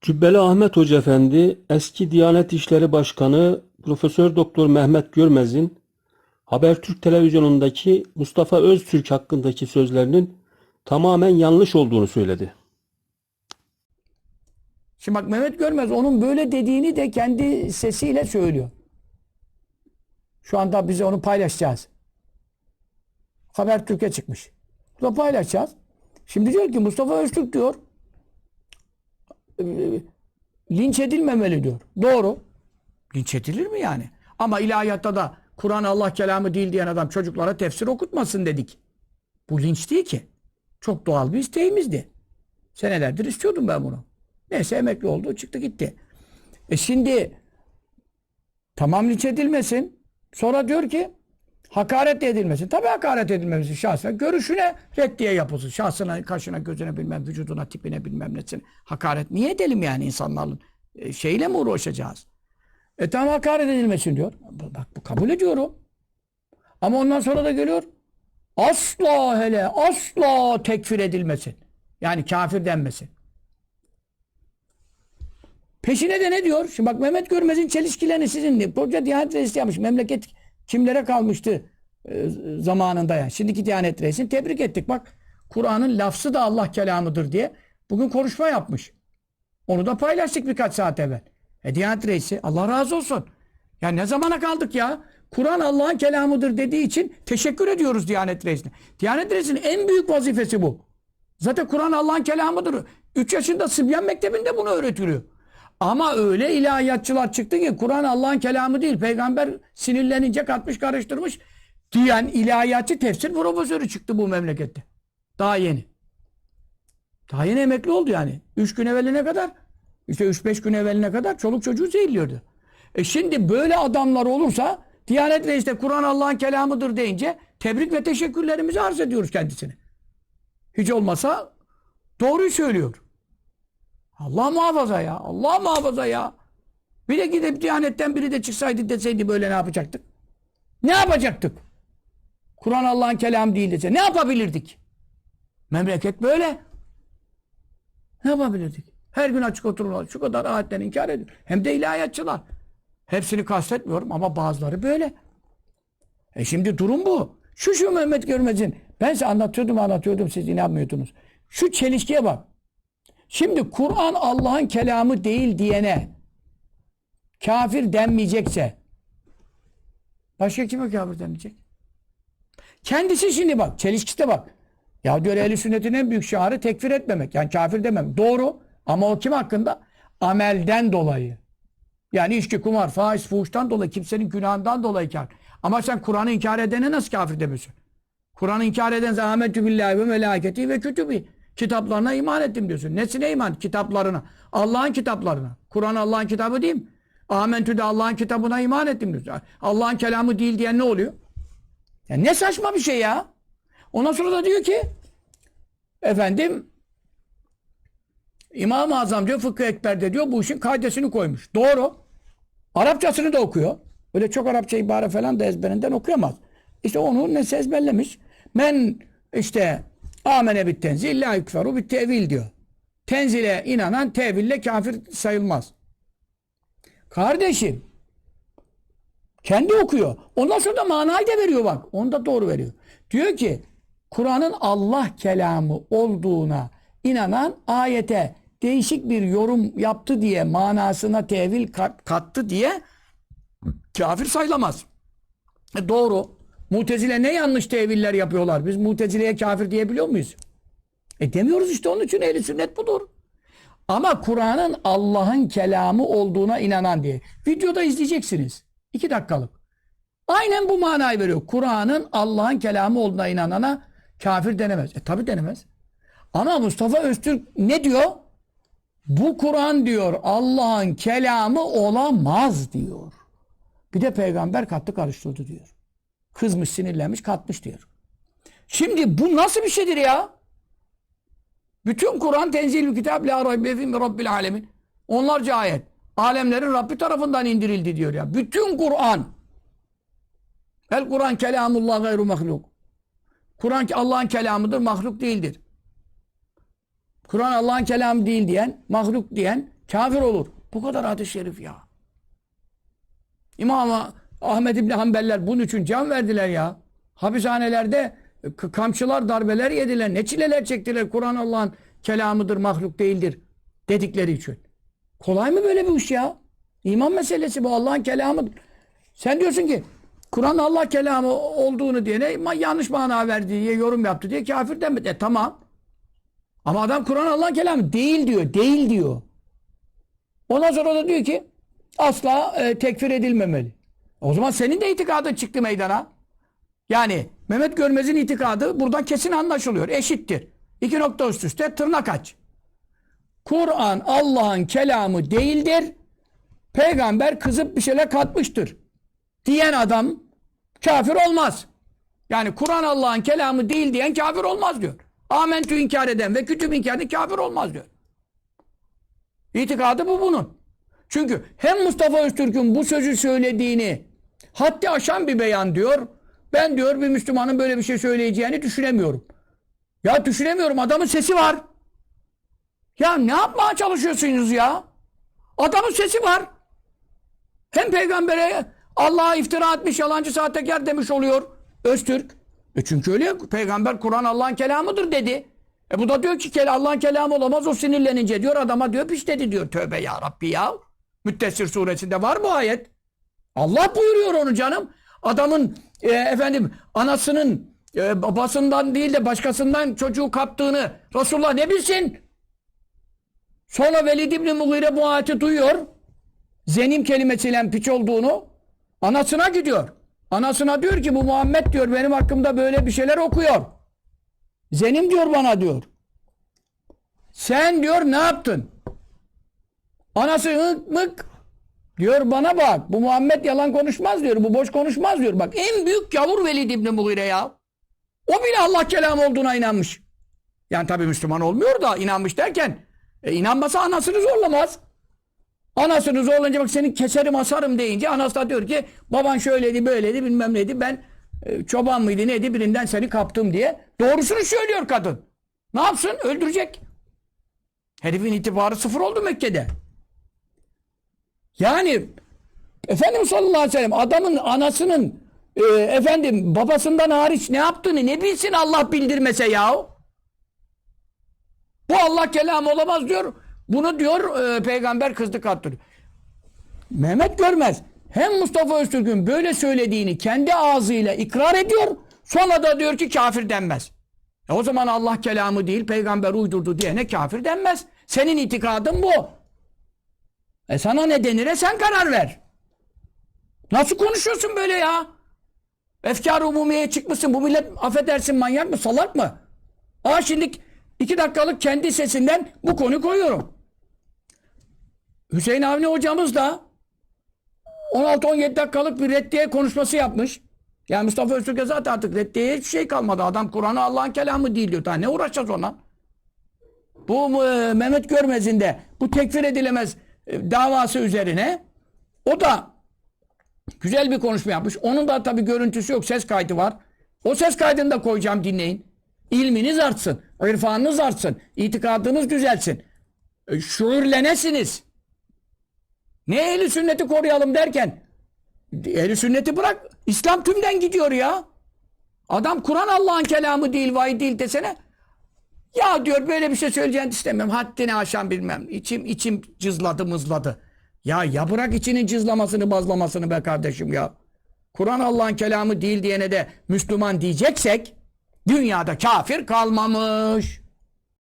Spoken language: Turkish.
Cübbeli Ahmet Hoca Efendi, eski Diyanet İşleri Başkanı Profesör Doktor Mehmet Görmez'in Habertürk televizyonundaki Mustafa Öztürk hakkındaki sözlerinin tamamen yanlış olduğunu söyledi. Şimdi bak Mehmet Görmez onun böyle dediğini de kendi sesiyle söylüyor. Şu anda bize onu paylaşacağız. Habertürk'e çıkmış. Bunu paylaşacağız. Şimdi diyor ki Mustafa Öztürk diyor linç edilmemeli diyor. Doğru. Linç edilir mi yani? Ama ilahiyatta da Kur'an Allah kelamı değil diyen adam çocuklara tefsir okutmasın dedik. Bu linç değil ki. Çok doğal bir isteğimizdi. Senelerdir istiyordum ben bunu. Neyse emekli oldu çıktı gitti. E şimdi tamam linç edilmesin. Sonra diyor ki hakaret de edilmesin. Tabii hakaret edilmemesi şahsen. Görüşüne reddiye yapılsın. Şahsına, kaşına, gözüne bilmem, vücuduna, tipine bilmem nesine. Hakaret niye edelim yani insanların? E, şeyle mi uğraşacağız? E tamam hakaret edilmesin diyor. Bak bu kabul ediyorum. Ama ondan sonra da geliyor. Asla hele asla tekfir edilmesin. Yani kafir denmesin. Peşine de ne diyor? Şimdi bak Mehmet Görmez'in çelişkilerini sizin Hoca Diyanet Reisi yapmış. Memleket kimlere kalmıştı e, zamanında ya. Şimdiki Diyanet Reisi'ni tebrik ettik. Bak Kur'an'ın lafzı da Allah kelamıdır diye bugün konuşma yapmış. Onu da paylaştık birkaç saat evvel. E Diyanet Reisi Allah razı olsun. Ya ne zamana kaldık ya? Kur'an Allah'ın kelamıdır dediği için teşekkür ediyoruz Diyanet Reisi'ne. Diyanet Reisi'nin en büyük vazifesi bu. Zaten Kur'an Allah'ın kelamıdır. 3 yaşında Sıbyan Mektebi'nde bunu öğretiliyor. Ama öyle ilahiyatçılar çıktı ki Kur'an Allah'ın kelamı değil. Peygamber sinirlenince katmış karıştırmış diyen ilahiyatçı tefsir profesörü çıktı bu memlekette. Daha yeni. Daha yeni emekli oldu yani. Üç gün evveline kadar işte üç beş gün evveline kadar çoluk çocuğu zehirliyordu. E şimdi böyle adamlar olursa Diyanet Reisi de Kur'an Allah'ın kelamıdır deyince tebrik ve teşekkürlerimizi arz ediyoruz kendisine. Hiç olmasa doğruyu söylüyor. Allah muhafaza ya. Allah muhafaza ya. Bir de gidip Diyanet'ten biri de çıksaydı deseydi böyle ne yapacaktık? Ne yapacaktık? Kur'an Allah'ın kelamı değil dese. Ne yapabilirdik? Memleket böyle. Ne yapabilirdik? Her gün açık otururlar. Şu kadar ayetten inkar ediyor. Hem de ilahiyatçılar. Hepsini kastetmiyorum ama bazıları böyle. E şimdi durum bu. Şu şu Mehmet Görmez'in. Ben size anlatıyordum anlatıyordum siz inanmıyordunuz. Şu çelişkiye bak. Şimdi Kur'an Allah'ın kelamı değil diyene kafir denmeyecekse başka kime kafir denmeyecek? Kendisi şimdi bak çelişkiste bak. Ya diyor ehl sünnetin en büyük şiarı tekfir etmemek. Yani kafir demem. Doğru. Ama o kim hakkında? Amelden dolayı. Yani içki, kumar, faiz, fuhuştan dolayı, kimsenin günahından dolayı kafir. Ama sen Kur'an'ı inkar edene nasıl kafir demiyorsun? Kur'an'ı inkar eden zahmetü billahi ve melaketi ve kütübi. Kitaplarına iman ettim diyorsun. Nesine iman? Kitaplarına. Allah'ın kitaplarına. Kur'an Allah'ın kitabı değil mi? Amentü de Allah'ın kitabına iman ettim diyorsun. Allah'ın kelamı değil diyen ne oluyor? Ya ne saçma bir şey ya. Ondan sonra da diyor ki efendim İmam-ı Azam diyor Fıkkı Ekber'de diyor bu işin kaidesini koymuş. Doğru. Arapçasını da okuyor. Öyle çok Arapça ibare falan da ezberinden okuyamaz. İşte onu nesi ezberlemiş. Men işte amene bit tenzil la yukferu bit tevil diyor. Tenzile inanan teville kafir sayılmaz. Kardeşim kendi okuyor. Ondan sonra da manayı da veriyor bak. Onu da doğru veriyor. Diyor ki Kur'an'ın Allah kelamı olduğuna inanan ayete değişik bir yorum yaptı diye manasına tevil kat- kattı diye kafir sayılamaz. E doğru. Mutezile ne yanlış teviller yapıyorlar? Biz mutezileye kafir diyebiliyor muyuz? E demiyoruz işte onun için ehli sünnet budur. Ama Kur'an'ın Allah'ın kelamı olduğuna inanan diye. Videoda izleyeceksiniz. İki dakikalık. Aynen bu manayı veriyor. Kur'an'ın Allah'ın kelamı olduğuna inanana kafir denemez. E tabi denemez. Ama Mustafa Öztürk ne diyor? Bu Kur'an diyor Allah'ın kelamı olamaz diyor. Bir de peygamber kattı karıştırdı diyor. Kızmış sinirlenmiş katmış diyor. Şimdi bu nasıl bir şeydir ya? Bütün Kur'an tenzil kitap la raybe fi rabbil alemin. Onlarca ayet. Alemlerin Rabbi tarafından indirildi diyor ya. Bütün Kur'an. El Kur'an kelamullah gayru mahluk. Kur'an Allah'ın kelamıdır, mahluk değildir. Kur'an Allah'ın kelamı değil diyen, mahluk diyen Kafir olur. Bu kadar hadis-i şerif ya. İmam Ahmed İbni Hanbeller bunun için can verdiler ya. Hapishanelerde kamçılar, darbeler yediler. Ne çileler çektiler. Kur'an Allah'ın kelamıdır, mahluk değildir dedikleri için. Kolay mı böyle bir iş ya? İman meselesi bu. Allah'ın kelamıdır. Sen diyorsun ki Kur'an Allah kelamı olduğunu diyene yanlış mana verdi diye yorum yaptı diye kafir demedi. E tamam. Ama adam Kur'an Allah'ın kelamı değil diyor. Değil diyor. Ondan sonra da diyor ki asla e, tekfir edilmemeli. O zaman senin de itikadın çıktı meydana. Yani Mehmet Görmez'in itikadı buradan kesin anlaşılıyor. Eşittir. İki nokta üst üste tırnak aç. Kur'an Allah'ın kelamı değildir. Peygamber kızıp bir şeyler katmıştır. Diyen adam kafir olmaz. Yani Kur'an Allah'ın kelamı değil diyen kafir olmaz diyor. Amentü inkar eden ve kütüb inkar eden kafir olmaz diyor. İtikadı bu bunun. Çünkü hem Mustafa Öztürk'ün bu sözü söylediğini haddi aşan bir beyan diyor. Ben diyor bir Müslümanın böyle bir şey söyleyeceğini düşünemiyorum. Ya düşünemiyorum adamın sesi var. Ya ne yapmaya çalışıyorsunuz ya? Adamın sesi var. Hem peygambere Allah'a iftira etmiş, yalancı sahtekar demiş oluyor Öztürk. E çünkü öyle peygamber Kur'an Allah'ın kelamıdır dedi. E bu da diyor ki "Kel- Allah'ın kelamı olamaz o sinirlenince diyor adama diyor piş dedi diyor. Tövbe ya Rabbi ya. Müttessir suresinde var bu ayet. Allah buyuruyor onu canım. Adamın e, efendim anasının e, babasından değil de başkasından çocuğu kaptığını Resulullah ne bilsin? Sonra Velid İbni Mughire bu ayeti duyuyor. Zenim kelimesiyle piç olduğunu anasına gidiyor. Anasına diyor ki bu Muhammed diyor benim hakkımda böyle bir şeyler okuyor. Zenim diyor bana diyor. Sen diyor ne yaptın? Anası mık diyor bana bak bu Muhammed yalan konuşmaz diyor. Bu boş konuşmaz diyor. Bak en büyük gavur Velid İbni Mughire ya. O bile Allah kelamı olduğuna inanmış. Yani tabii Müslüman olmuyor da inanmış derken e, inanmasa anasını zorlamaz. Anasını zorlayınca bak seni keserim asarım deyince anası da diyor ki baban şöyleydi böyleydi bilmem neydi ben e, çoban mıydı neydi birinden seni kaptım diye. Doğrusunu söylüyor kadın. Ne yapsın? Öldürecek. Herifin itibarı sıfır oldu Mekke'de. Yani Efendimiz sallallahu aleyhi ve sellem adamın anasının e, efendim babasından hariç ne yaptığını ne bilsin Allah bildirmese yahu. Bu Allah kelamı olamaz diyor. Bunu diyor e, peygamber kızdı kattırıyor. Mehmet Görmez hem Mustafa Öztürk'ün böyle söylediğini kendi ağzıyla ikrar ediyor. Sonra da diyor ki kafir denmez. E o zaman Allah kelamı değil peygamber uydurdu diyene kafir denmez. Senin itikadın bu. E sana ne denire sen karar ver. Nasıl konuşuyorsun böyle ya? Efkar umumiyeye çıkmışsın. Bu millet affedersin manyak mı salak mı? Aa şimdi iki dakikalık kendi sesinden bu konuyu koyuyorum. Hüseyin Avni hocamız da 16-17 dakikalık bir reddiye konuşması yapmış. Yani Mustafa Öztürk'e zaten artık reddiyeye hiçbir şey kalmadı. Adam Kur'an'ı Allah'ın kelamı değil diyor. Daha ne uğraşacağız ona? Bu e, Mehmet Görmez'in de bu tekfir edilemez davası üzerine o da güzel bir konuşma yapmış. Onun da tabii görüntüsü yok. Ses kaydı var. O ses kaydını da koyacağım dinleyin. İlminiz artsın. irfanınız artsın. itikadınız düzelsin. E, şuurlenesiniz. Ne ehli sünneti koruyalım derken ehli sünneti bırak. İslam tümden gidiyor ya. Adam Kur'an Allah'ın kelamı değil, vahiy değil desene. Ya diyor böyle bir şey söyleyeceğini istemiyorum. Haddini aşan bilmem. İçim içim cızladı mızladı. Ya ya bırak içinin cızlamasını bazlamasını be kardeşim ya. Kur'an Allah'ın kelamı değil diyene de Müslüman diyeceksek dünyada kafir kalmamış.